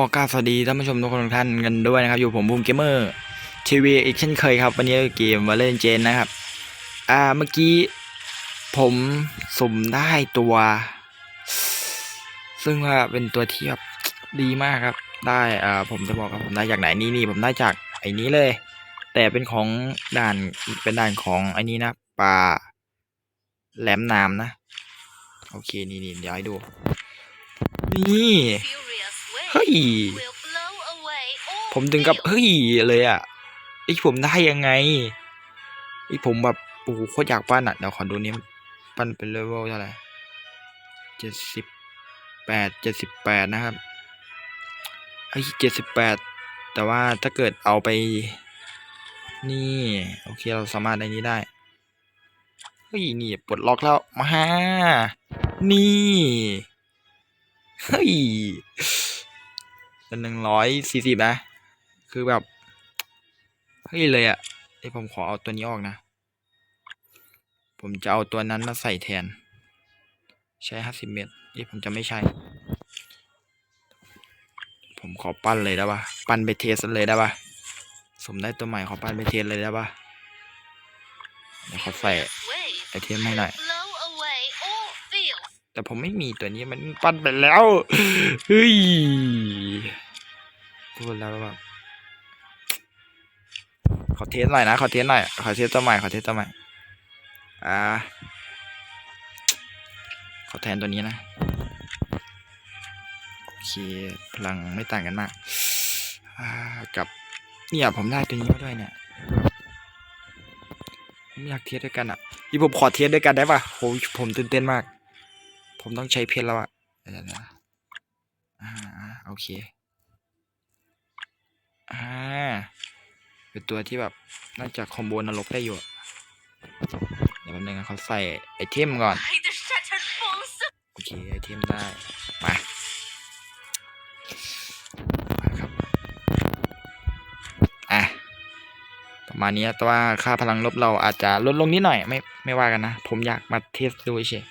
ขอกราบสวัสดีท่านผู้ชมทุกคนทุกท่านกันด้วยนะครับ อยู่ผมบูมเกมเมอร์ทีวีอีกเช่นเคยครับ วันนี้เกมวาเล่นเจนนะครับ อ่าเมื่อกี้ผมสุ่มได้ตัว ซึ่งว่าเป็นตัวที่แบบดีมากครับ ได้อ่าผมจะบอกครับผมได้จากไหนนี่นี่ผมได้จากไอ้นี้เลย แต่เป็นของด่านเป็นด่านของไอ้นี้นะปลาแหลมนามนะ โอเคนี่นี่เดี๋ยวให้ดู นี่ ฮ้ย ผมถึงกับเฮ้ยเลยอะไอผมได้ยังไงไอผมแบบโอ้โหโคตรอยากปั้นอะเดี๋ยวขอดูนี้มันปั้นเป็นเลเวลเท่าไหร่เจ็ดสิบแปดเจ็ดสิบแปดนะครับไอเจ็ดสิบแปดแต่ว่าถ้าเกิดเอาไป นี่ โอเคเราสามารถในนี้ได้เฮ้ยนี่ปลดล็อกแล้วมานี่เฮ้ย เป็นหนึ่งร้อยสี่สิบนะ คือแบบเฮ้ยเลยอะ่ะไอผมขอเอาตัวนี้ออกนะ ผมจะเอาตัวนั้นมาใส่แทน ใช้ห้าสิบเมตรนี่ผมจะไม่ใช้ ผมขอปั้นเลยได้ปะปั้นไปเทสเลยได้ปะสมได้ตัวใหม่ขอปั้นไปเทสเลยได้ปะเดี๋ยวขอใส่ไอเทมให้หน่อยแต่ผมไม่มีตัวนี้มันปั้นไปแล้ว เฮ้ย พูดแล้วแบบขอเทสหน่อยนะ ขอเทสหน่อย ขอเทสตัวใหม่ ขอเทสตัวใหม่ อ่า ขอแทนตัวนี้นะ โอเค พลังไม่ต่างกันมาก อ่า กับเนี่ยผมได้ตัวนี้มาด้วยเนี่ยผมอยากเทสด้วยกันอะที่ผมขอเทสด้วยกันได้ปะโหผมตื่นเต้นมาก ผมต้องใช้เพชรแล้วอะเดี๋ยวนะอ่าโอเค เป็นตัวที่แบบน่าจะคอมโบนรกได้อยู่อะเดี๋ยวแป๊บนึงนะเขาใส่ไอเทมก่อน โอเคไอเทมได้ มา มาครับ อะ ประมาณนี้แต่ว่าค่าพลังลบเราอาจจะลดลงนิดหน่อย ไม่ไม่ว่ากันนะ ผมอยากมาเทสดูเฉย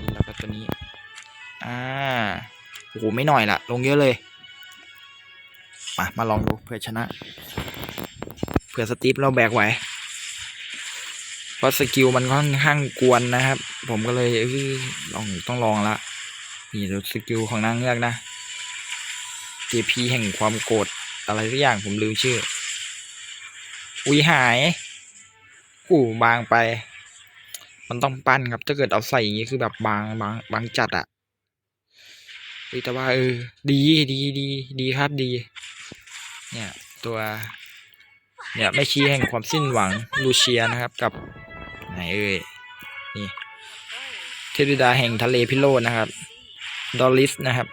นี่แล้วก็ตัวนี้ อ่า โอ้โห ไม่หน่อยละ ลงเยอะเลย มา มาลองดูเพื่อชนะ เพื่อสตีฟเราแบกไหวเพราะสกิลมันค่อนข้างกวนนะครับ ผมก็เลยเอ้ยลองต้องลองละนี่ดูสกิลของนางเงือกนะ JP แห่งความโกรธอะไรสักอย่างผมลืมชื่อ อุ้ยหายกูบางไป มันต้องปั้นครับ ถ้าเกิดเอาใส่อย่างนี้คือแบบบางบางบางจัดอะแต่ว่าเออดีดีดีดีครับดี เนี่ย ตัว เนี่ยไม่ชี้แห่งความสิ้นหวังลูเชียนะครับกับไหนเอ่ยนี่เทพธิดาแห่งทะเลพิโรจน์นะครับดอลลิสนะครับ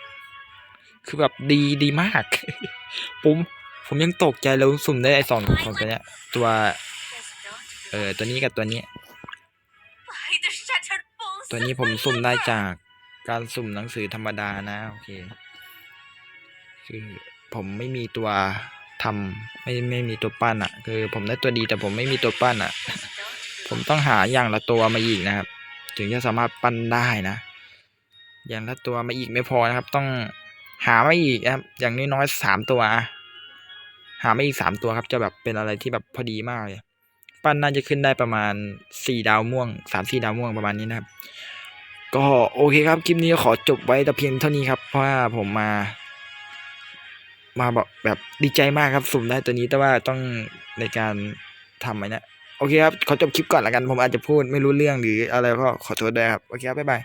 คือแบบดีดีมากผมผมยังตกใจแล้วสุ่มได้ไอสองสองตัวเนี้ยตัวเออตัวนี้กับตัวนี้ ตัวนี้ผมสุ่มได้จากการสุ่มหนังสือธรรมดานะ โอเค คือผมไม่มีตัว ทำไม่ไม่มีตัวปั้นอะ่ะ คือผมได้ตัวดีแต่ผมไม่มีตัวปั้นอะ่ะ ผมต้องหาอย่างละตัวมาอีกนะครับ ถึงจะสามารถปั้นได้นะ อย่างละตัวมาอีกไม่พอนะครับ ต้องหามาอีกนะครับ อย่างน้อยๆสามตัว หามาอีกสามตัวครับ จะแบบเป็นอะไรที่แบบพอดีมากเลยปั้นน่าจะขึ้นได้ประมาณสี่ดาวม่วงสามสี่ดาวม่วงประมาณนี้นะครับ ก็โอเคครับคลิปนี้ก็ขอจบไว้แต่เพียงเท่านี้ครับ เพราะว่าผมมา มาแบบแบบดีใจมากครับสุ่มได้ตัวนี้แต่ว่าต้องในการทำไอ้นะโอเคครับขอจบคลิปก่อนละกันผมอาจจะพูดไม่รู้เรื่องหรืออะไรก็ขอโทษด้วยครับ โอเคครับ บ๊ายบาย